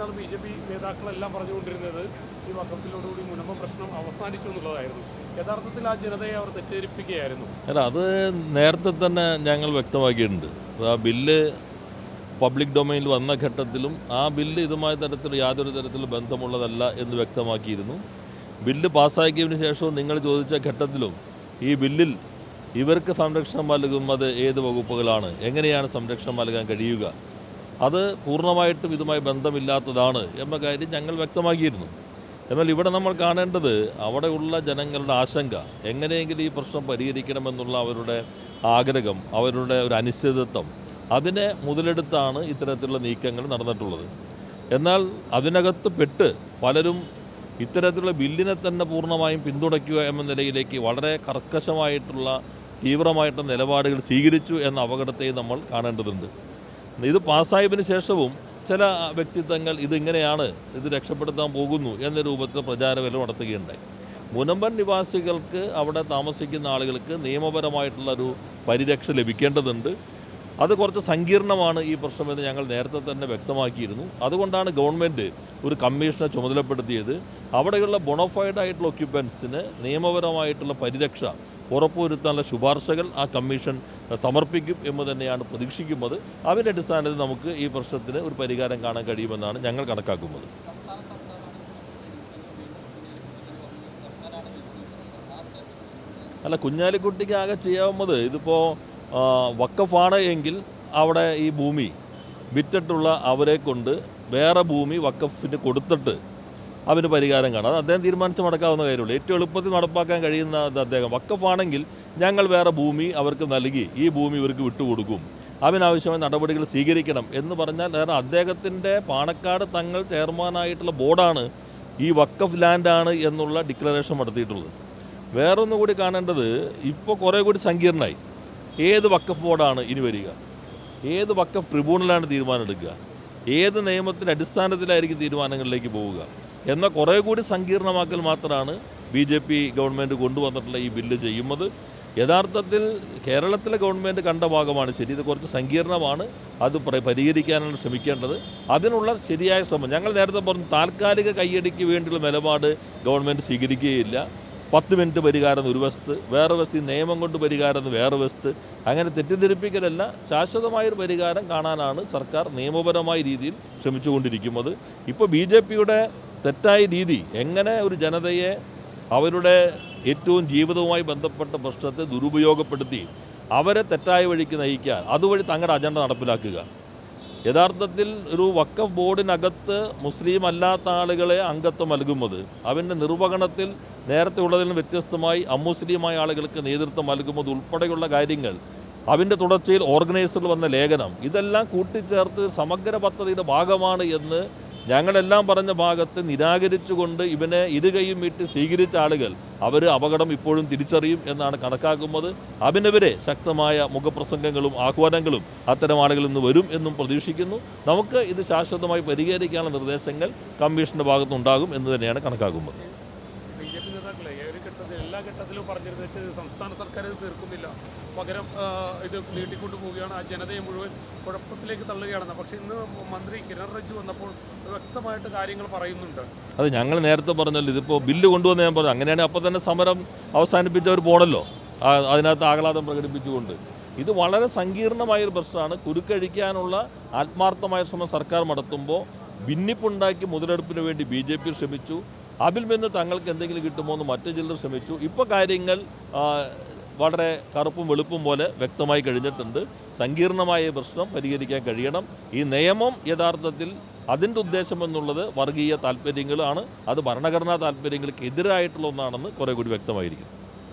നാൾ B J P നേതാക്കളെല്ലാം പറഞ്ഞുകൊണ്ടിരുന്നത്. ഈ വക്കപ്പിലോടുകൂടി മുനമ്പ പ്രശ്നം അവസാനിച്ചു എന്നുള്ളതായിരുന്നു. യഥാർത്ഥത്തിൽ ആ ജനതയെ അവർ തെറ്റിദ്ധരിപ്പിക്കുകയായിരുന്നു. അല്ല അത് നേരത്തെ തന്നെ ഞങ്ങൾ വ്യക്തമാക്കിയിട്ടുണ്ട്. ആ ബില്ല് പബ്ലിക് ഡൊമൈനിൽ വന്ന ഘട്ടത്തിലും ആ ബില്ല് ഇതുമായ തരത്തിൽ യാതൊരു തരത്തിലും ബന്ധമുള്ളതല്ല എന്ന് വ്യക്തമാക്കിയിരുന്നു. ബില്ല് പാസ്സാക്കിയതിന് ശേഷവും നിങ്ങൾ ചോദിച്ച ഘട്ടത്തിലും ഈ ബില്ലിൽ ഇവർക്ക് സംരക്ഷണം നൽകുന്നത് ഏത് വകുപ്പുകളാണ്? എങ്ങനെയാണ് സംരക്ഷണം നൽകാൻ കഴിയുക? അത് പൂർണമായിട്ടും ഇതുമായി ബന്ധമില്ലാത്തതാണ് എന്ന കാര്യം ഞങ്ങൾ വ്യക്തമാക്കിയിരുന്നു. എന്നാൽ ഇവിടെ നമ്മൾ കാണേണ്ടത് അവിടെയുള്ള ജനങ്ങളുടെ ആശങ്ക എങ്ങനെയെങ്കിലും ഈ പ്രശ്നം പരിഹരിക്കണമെന്നുള്ള അവരുടെ ആഗ്രഹം അവരുടെ ഒരു അനിശ്ചിതത്വം അതിനെ മുതലെടുത്താണ് ഇത്തരത്തിലുള്ള നീക്കങ്ങൾ നടന്നിട്ടുള്ളത്. എന്നാൽ അതിനകത്ത് പെട്ട് പലരും ഇത്തരത്തിലുള്ള ബില്ലിനെ തന്നെ പൂർണമായും പിന്തുണയ്ക്കുക എന്ന നിലയിലേക്ക് വളരെ കർക്കശമായിട്ടുള്ള തീവ്രമായിട്ടുള്ള നിലപാടുകൾ സ്വീകരിച്ചു എന്ന അപകടത്തെ നമ്മൾ കാണേണ്ടതുണ്ട്. ഇത് പാസ്സായതിന് ശേഷവും ചില വ്യക്തിത്വങ്ങൾ ഇതിങ്ങനെയാണ് ഇത് രക്ഷപ്പെടുത്താൻ പോകുന്നു എന്ന രൂപത്തിൽ പ്രചാരവില നടത്തുകയുണ്ടായി. മുനമ്പൻ നിവാസികൾക്ക് അവിടെ താമസിക്കുന്ന ആളുകൾക്ക് നിയമപരമായിട്ടുള്ള ഒരു പരിരക്ഷ ലഭിക്കേണ്ടതുണ്ട്. അത് കുറച്ച് സങ്കീർണമാണ് ഈ പ്രശ്നമെന്ന് ഞങ്ങൾ നേരത്തെ തന്നെ വ്യക്തമാക്കിയിരുന്നു. അതുകൊണ്ടാണ് ഗവൺമെന്റ് ഒരു കമ്മീഷനെ ചുമതലപ്പെടുത്തിയത്. അവിടെയുള്ള ബൊണോഫൈഡ് ആയിട്ടുള്ള ഒക്യുപ്പൻസിന് നിയമപരമായിട്ടുള്ള പരിരക്ഷ ഉറപ്പുവരുത്താനുള്ള ശുപാർശകൾ ആ കമ്മീഷൻ സമർപ്പിക്കും എന്ന് തന്നെയാണ് പ്രതീക്ഷിക്കുന്നത്. അതിന്റെ അടിസ്ഥാനത്തിൽ നമുക്ക് ഈ പ്രശ്നത്തിന് ഒരു പരിഹാരം കാണാൻ കഴിയുമെന്നാണ് ഞങ്ങൾ കണക്കാക്കുന്നത്. അല്ല കുഞ്ഞാലിക്കുട്ടിക്ക് ആകെ ചെയ്യാവുന്നത് ഇതിപ്പോൾ വക്കഫാണ് എങ്കിൽ അവിടെ ഈ ഭൂമി വിറ്റിട്ടുള്ള അവരെ കൊണ്ട് വേറെ ഭൂമി വക്കഫിന് കൊടുത്തിട്ട് അവന് പരിഹാരം കാണാം. അത് അദ്ദേഹം തീരുമാനിച്ച് നടക്കാവുന്ന കാര്യമുള്ളൂ. ഏറ്റവും എളുപ്പത്തിൽ നടപ്പാക്കാൻ കഴിയുന്ന അദ്ദേഹം. വക്കഫാണെങ്കിൽ ഞങ്ങൾ വേറെ ഭൂമി അവർക്ക് നൽകി ഈ ഭൂമി ഇവർക്ക് വിട്ടുകൊടുക്കും. അവനാവശ്യമായ നടപടികൾ സ്വീകരിക്കണം എന്ന് പറഞ്ഞാൽ കാരണം അദ്ദേഹത്തിന്റെ പാണക്കാട് തങ്ങൾ ചെയർമാനായിട്ടുള്ള ബോർഡാണ് ഈ വക്കഫ് ലാൻഡാണ് എന്നുള്ള ഡിക്ലറേഷൻ നടത്തിയിട്ടുള്ളത്. വേറൊന്നും കൂടി കാണേണ്ടത് ഇപ്പോൾ കുറേ കൂടി സങ്കീർണമായി. ഏത് വക്കഫ് ബോർഡാണ് ഇനി വരിക? ഏത് വക്കഫ് ട്രിബ്യൂണലാണ് തീരുമാനം എടുക്കുക? ഏത് നിയമത്തിന്റെ അടിസ്ഥാനത്തിലായിരിക്കും തീരുമാനങ്ങളിലേക്ക് പോവുക? എന്ന കുറേ കൂടി സങ്കീർണമാക്കൽ മാത്രമാണ് ബി ജെ പി ഗവൺമെന്റ് കൊണ്ടുവന്നിട്ടുള്ള ഈ ബില്ല് ചെയ്യുന്നത്. യഥാർത്ഥത്തിൽ കേരളത്തിലെ ഗവൺമെന്റ് കണ്ട ഭാഗമാണ് ശരി ഇത് കുറച്ച് സങ്കീർണമാണ് അത് പരിഹരിക്കാനാണ് ശ്രമിക്കേണ്ടത്. അതിനുള്ള ശരിയായ ശ്രമം ഞങ്ങൾ നേരത്തെ പറഞ്ഞു താൽക്കാലിക കയ്യടിക്ക് വേണ്ടിയുള്ള നിലപാട് ഗവൺമെന്റ് സ്വീകരിക്കുകയില്ല. പത്ത് മിനിറ്റ് പരിഹാരം ഒരു വശത്ത് വേറെ വശത്ത് നിയമം കൊണ്ട് പരിഹാരം വേറെ വശത്ത് അങ്ങനെ തെറ്റിദ്ധരിപ്പിക്കലല്ല ശാശ്വതമായൊരു പരിഹാരം കാണാനാണ് സർക്കാർ നിയമപരമായ രീതിയിൽ ശ്രമിച്ചുകൊണ്ടിരിക്കുന്നത്. ഇപ്പോൾ ബി ജെ പിയുടെ തെറ്റായ രീതി എങ്ങനെ ഒരു ജനതയെ അവരുടെ ഏറ്റവും ജീവിതവുമായി ബന്ധപ്പെട്ട പ്രശ്നത്തെ ദുരുപയോഗപ്പെടുത്തി അവരെ തെറ്റായ വഴിക്ക് നയിക്കാൻ അതുവഴി തങ്ങളുടെ അജണ്ട നടപ്പിലാക്കുക. യഥാർത്ഥത്തിൽ ഒരു വക്കഫ് ബോർഡിനകത്ത് മുസ്ലിം അല്ലാത്ത ആളുകളെ അംഗത്വം നൽകുന്നത് അവന്റെ നിർവഹണത്തിൽ നേരത്തെ ഉള്ളതിൽ നിന്ന് വ്യത്യസ്തമായി അമുസ്ലിമായ ആളുകൾക്ക് നേതൃത്വം നൽകുന്നത് ഉൾപ്പെടെയുള്ള കാര്യങ്ങൾ അവന്റെ തുടർച്ചയിൽ ഓർഗനൈസറിൽ വന്ന ലേഖനം ഇതെല്ലാം കൂട്ടിച്ചേർത്ത് സമഗ്ര പദ്ധതിയുടെ ഭാഗമാണ് എന്ന് ഞങ്ങളെല്ലാം പറഞ്ഞ ഭാഗത്ത് നിരാകരിച്ചുകൊണ്ട് ഇവനെ ഇരുകയും വിട്ട് സ്വീകരിച്ച ആളുകൾ അവർ അപകടം ഇപ്പോഴും തിരിച്ചറിയും എന്നാണ് കണക്കാക്കുന്നത്. അതിനെതിരെ ശക്തമായ മുഖപ്രസംഗങ്ങളും ആഹ്വാനങ്ങളും അത്തരം ആളുകളിൽ നിന്ന് വരും എന്നും പ്രതീക്ഷിക്കുന്നു. നമുക്ക് ഇത് ശാശ്വതമായി പരിഹരിക്കാനുള്ള നിർദ്ദേശങ്ങൾ കമ്മീഷന്റെ ഭാഗത്തുനിന്നുണ്ടാകും എന്ന് തന്നെയാണ് കണക്കാക്കുന്നത് ബി ജെ പി നേതാക്കളെ ഈ ഒരു ഘട്ടത്തിൽ എല്ലാ ഘട്ടത്തിലും പറഞ്ഞിരുന്നത് വെച്ചാൽ സംസ്ഥാന സർക്കാർ ഇത് തീർക്കുന്നില്ല. പകരം ഇത് നീട്ടിക്കൊണ്ടു പോവുകയാണ്. ആ ജനതയെ മുഴുവൻ കുഴപ്പത്തിലേക്ക് തള്ളുകയാണെന്ന് പക്ഷേ ഇന്ന് മന്ത്രി കിരൺ റിജ്ജു വന്നപ്പോൾ വ്യക്തമായിട്ട് കാര്യങ്ങൾ പറയുന്നുണ്ട്. അത് ഞങ്ങൾ നേരത്തെ പറഞ്ഞല്ലോ ഇതിപ്പോൾ ബില്ല് കൊണ്ടുവന്ന് ഞാൻ പറഞ്ഞു. അങ്ങനെയാണെങ്കിൽ അപ്പോൾ തന്നെ സമരം അവസാനിപ്പിച്ചവർ പോണല്ലോ. അതിനകത്ത് ആഹ്ലാദം പ്രകടിപ്പിച്ചുകൊണ്ട്. ഇത് വളരെ സങ്കീർണമായൊരു പ്രശ്നമാണ്. കുരുക്കഴിക്കാനുള്ള ആത്മാർത്ഥമായ ശ്രമം സർക്കാർ നടത്തുമ്പോൾ ഭിന്നിപ്പുണ്ടാക്കി മുതലെടുപ്പിന് വേണ്ടി ബി ജെ പി ശ്രമിച്ചു. അതിൽ നിന്ന് തങ്ങൾക്ക് എന്തെങ്കിലും കിട്ടുമോ എന്ന് മറ്റു ചിലർ ശ്രമിച്ചു. ഇപ്പോൾ കാര്യങ്ങൾ വളരെ കറുപ്പും വെളുപ്പും പോലെ വ്യക്തമായി കഴിഞ്ഞിട്ടുണ്ട്. സങ്കീർണമായ പ്രശ്നം പരിഹരിക്കാൻ കഴിയണം. ഈ നിയമം യഥാർത്ഥത്തിൽ അതിന്റെ ഉദ്ദേശം എന്നുള്ളത് വർഗീയ താല്പര്യങ്ങളാണ്. അത് ഭരണഘടനാ താല്പര്യങ്ങൾക്ക് എതിരായിട്ടുള്ള ഒന്നാണെന്ന് കുറേ കൂടി വ്യക്തമായിരിക്കും